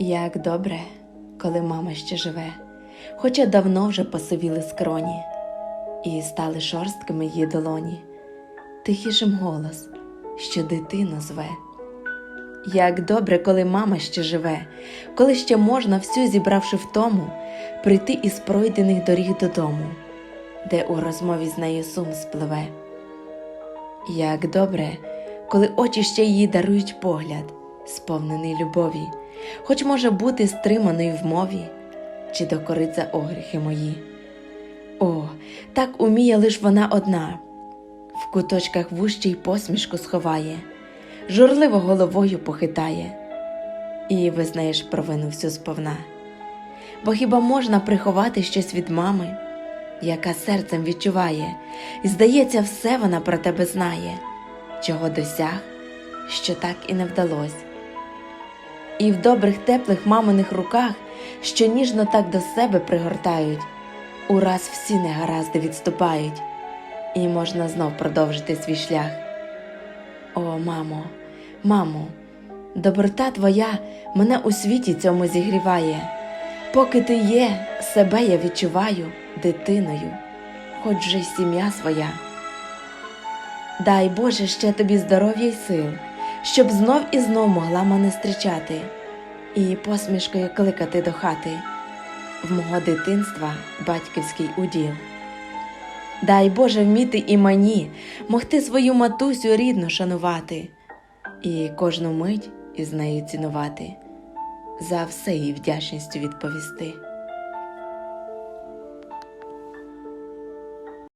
Як добре, коли мама ще живе, хоча давно вже посивіли скроні, і стали шорсткими її долоні, тихішим голос, що дитину зве. Як добре, коли мама ще живе, коли ще можна всю зібравши втому, прийти із пройдених доріг додому, де у розмові з нею сум спливе. Як добре, коли очі ще її дарують погляд, сповнений любові, хоч може бути стриманий в мові, чи докорить за огріхи мої. О, так уміє лиш вона одна, в куточках вущій посмішку сховає, журливо головою похитає, і визнаєш провину всю сповна. Бо хіба можна приховати щось від мами, яка серцем відчуває, і здається, все вона про тебе знає, чого досяг, що так і не вдалось. І в добрих теплих маминих руках, що ніжно так до себе пригортають, ураз всі негаразди відступають, і можна знов продовжити свій шлях. О, мамо, мамо, доброта твоя мене у світі цьому зігріває. Поки ти є, себе я відчуваю дитиною, хоч вже й сім'я своя. Дай Боже ще тобі здоров'я й сил, щоб знов і знов могла мене зустрічати і посмішкою кликати до хати в мого дитинства батьківський уділ. Дай Боже вміти і мені могти свою матусю рідно шанувати, і кожну мить із нею цінувати, за все їй вдячністю відповісти.